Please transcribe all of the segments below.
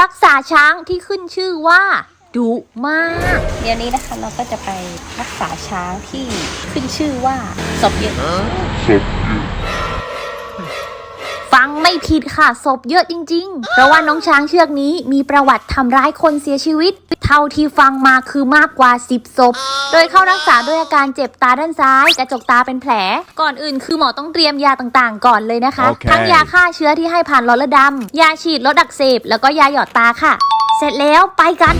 รักษาช้างที่ขึ้นชื่อว่าดุมาก เดี๋ยวนี้นะคะเราก็จะไปรักษาช้างที่ขึ้นชื่อว่าศพเยอะฟังไม่ ผิดค่ะ ศพเยอะจริง ๆ เพราะว่าน้องช้างเชือกนี้มีประวัติทำร้ายคนเสียชีวิต เท่าที่ฟังมาคือมากกว่า 10 ศพ โดยเข้ารักษาด้วยอาการเจ็บตาด้านซ้าย กระจกตาเป็นแผล ก่อนอื่นคือหมอต้องเตรียมยาต่างๆ ก่อนเลยนะคะโอเคทั้งยาฆ่าเชื้อที่ให้ผ่านหลอดเลือดดำยาฉีดลดอักเสบแล้วก็ยาหยอดตาค่ะ เสร็จแล้วไปกัน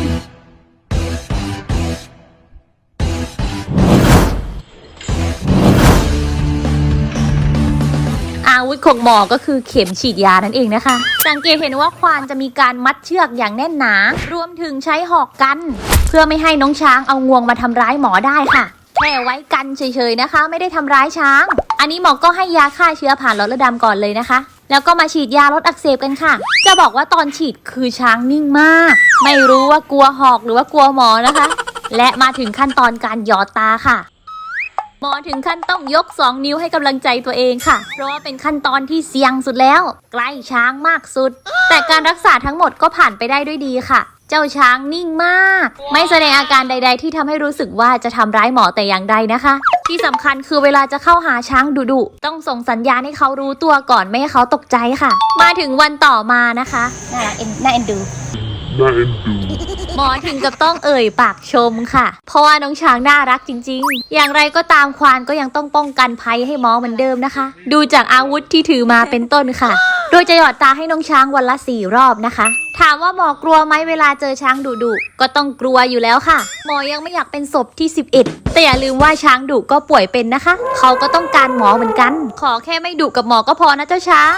อาวุธของหมอก็คือเข็มฉีดยานั่นเองนะคะ สังเกตเห็นว่าควานจะมีการมัดเชือกอย่างแน่นหนา รวมถึงใช้หอกกัน เพื่อไม่ให้น้องช้างเอางวงมาทำร้ายหมอได้ค่ะแค่ไว้กันเฉยๆนะคะ ไม่ได้ทำร้ายช้าง อันนี้หมอก็ให้ยาฆ่าเชื้อผ่านหลอดเลือดดำก่อนเลยนะคะแล้วก็มาฉีดยาลดอักเสบกันค่ะ จะบอกว่าตอนฉีดคือช้างนิ่งมาก ไม่รู้ว่ากลัวหอกหรือว่ากลัวหมอนะคะ และมาถึงขั้นตอนการหยอดตาค่ะ หมอถึงขั้นต้องยก 2 นิ้วให้กำลังใจตัวเองค่ะ เพราะว่าเป็นขั้นตอนที่เสี่ยงสุดแล้ว ใกล้ช้างมากสุด แต่การรักษาทั้งหมดก็ผ่านไปได้ด้วยดีค่ะ เจ้าช้างนิ่งมาก ไม่แสดงอาการใด ๆ ที่ทำให้รู้สึกว่าจะทำร้ายหมอแต่อย่างใดนะคะ ที่สำคัญคือเวลาจะเข้าหาช้างดุๆต้องส่งสัญญาณให้เขารู้ตัวก่อนไม่ให้เขาตกใจค่ะ มาถึงวันต่อมานะคะน่ารักเอ็นน่าเอ็นดู น่าเอ็นดูหมอถึงกับต้องเอ่ยปากชมค่ะ เพราะว่าน้องช้างน่ารักจริง ๆ อย่างไรก็ตามควานก็ยังต้องป้องกันภัยให้หมอเหมือนเดิมนะคะ ดูจากอาวุธที่ถือมาเป็นต้นค่ะ โดยจะหยอดตาให้น้องช้างวันละสี่รอบนะคะ ถามว่าหมอกลัวไหมเวลาเจอช้างดุดุก็ต้องกลัวอยู่แล้วค่ะ หมอยังไม่อยากเป็นศพที่ 11 แต่อย่าลืมว่าช้างดุก็ป่วยเป็นนะคะ เขาก็ต้องการหมอเหมือนกัน ขอแค่ไม่ดุกับหมอก็พอนะเจ้าช้าง